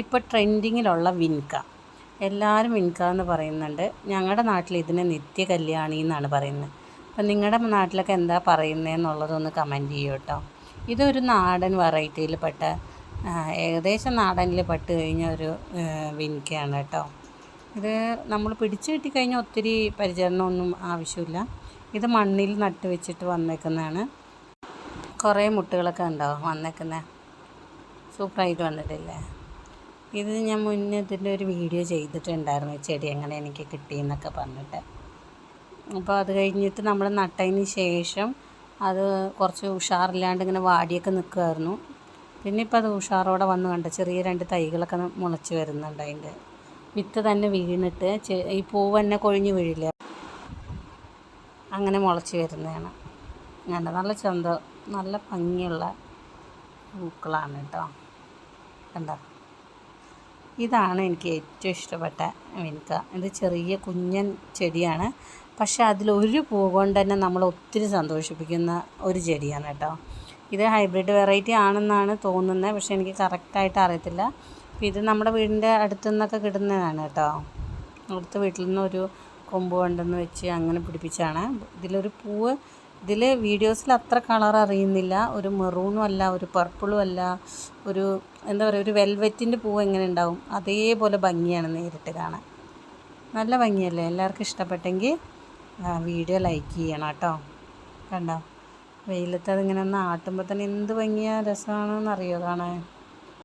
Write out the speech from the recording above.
ഇപ്പോൾ ട്രെൻഡിങ്ങിലുള്ള വിൻക. എല്ലാവരും വിൻക എന്ന് പറയുന്നുണ്ട്. ഞങ്ങളുടെ നാട്ടിൽ ഇതിനെ നിത്യ കല്യാണി എന്നാണ് പറയുന്നത്. അപ്പം നിങ്ങളുടെ നാട്ടിലൊക്കെ എന്താ പറയുന്നതെന്നുള്ളതൊന്ന് കമന്റ് ചെയ്യൂ കേട്ടോ ഇതൊരു നാടൻ വെറൈറ്റിയിൽ പെട്ട ഏകദേശം നാടനിൽ പെട്ട് കഴിഞ്ഞ ഒരു വിൻകയാണ് കേട്ടോ. ഇത് നമ്മൾ പിടിച്ചു കിട്ടിക്കഴിഞ്ഞാൽ ഒത്തിരി പരിചരണമൊന്നും ആവശ്യമില്ല. ഇത് മണ്ണിൽ നട്ട് വെച്ചിട്ട് വന്നേക്കുന്നതാണ്. കുറേ മുട്ടുകളൊക്കെ ഉണ്ടാവും വന്നേക്കുന്നത് സൂപ്പറായിട്ട് വന്നിട്ടില്ലേ? ഇത് ഞാൻ മുന്നേ ഇതിന്റെ ഒരു വീഡിയോ ചെയ്തിട്ടുണ്ടായിരുന്നു ചെടി എങ്ങനെ എനിക്ക് കിട്ടിയെന്നൊക്കെ പറഞ്ഞിട്ട്. അപ്പോൾ അത് കഴിഞ്ഞിട്ട് നമ്മൾ നട്ടതിന് ശേഷം അത് കുറച്ച് ഉഷാറില്ലാണ്ട് ഇങ്ങനെ വാടിയൊക്കെ നിൽക്കുമായിരുന്നു പിന്നെ ഇപ്പോൾ അത് ഉഷാറോടെ വന്ന് കണ്ട ചെറിയ രണ്ട് തൈകളൊക്കെ മുളച്ച് വരുന്നുണ്ട് അതിന്റെ. വിത്ത് തന്നെ വീണിട്ട് ഈ പൂവ് തന്നെ കൊഴിഞ്ഞ് വീഴില്ല. അങ്ങനെ മുളച്ച് വരുന്നതാണ്. ഞാൻ നല്ല ചന്ത നല്ല ഭംഗിയുള്ള പൂക്കളാണ് കേട്ടോ. കണ്ടോ? ഇതാണ് എനിക്ക് ഏറ്റവും ഇഷ്ടപ്പെട്ട വിൻക. ഇത് ചെറിയ കുഞ്ഞൻ ചെടിയാണ്. പക്ഷേ അതിലൊരു പൂ കൊണ്ട് തന്നെ നമ്മൾ ഒത്തിരി സന്തോഷിപ്പിക്കുന്ന ഒരു ചെടിയാണ് കേട്ടോ. ഇത് ഹൈബ്രിഡ് വെറൈറ്റി ആണെന്നാണ് തോന്നുന്നത്. പക്ഷേ എനിക്ക് കറക്റ്റായിട്ട് അറിയത്തില്ല. അപ്പോൾ ഇത് നമ്മുടെ വീടിന്റെ അടുത്തു നിന്നൊക്കെ കിട്ടുന്നതാണ് കേട്ടോ. അടുത്ത വീട്ടിൽ നിന്ന് ഒരു കൊമ്പ് കൊണ്ടുവന്ന് വെച്ച് അങ്ങനെ പിടിപ്പിച്ചാണ് ഇതിലൊരു പൂവ് ഇതിൽ വീഡിയോസിൽ അത്ര കളർ അറിയുന്നില്ല. ഒരു മെറൂണും അല്ല ഒരു പർപ്പിളും അല്ല ഒരു എന്താ പറയുക ഒരു വെൽവെറ്റിന്റെ പൂവ് എങ്ങനെ ഉണ്ടാവും അതേപോലെ ഭംഗിയാണ് നേരിട്ട് കാണാൻ. നല്ല ഭംഗിയല്ലേ? എല്ലാവർക്കും ഇഷ്ടപ്പെട്ടെങ്കിൽ വീഡിയോ ലൈക്ക് ചെയ്യണം കേട്ടോ. കണ്ടോ? വെയിലത്ത് അതിങ്ങനെ ഒന്ന് ആട്ടുമ്പോൾ തന്നെ എന്ത് ഭംഗിയാ രസമാണെന്ന് അറിയോ കാണാൻ?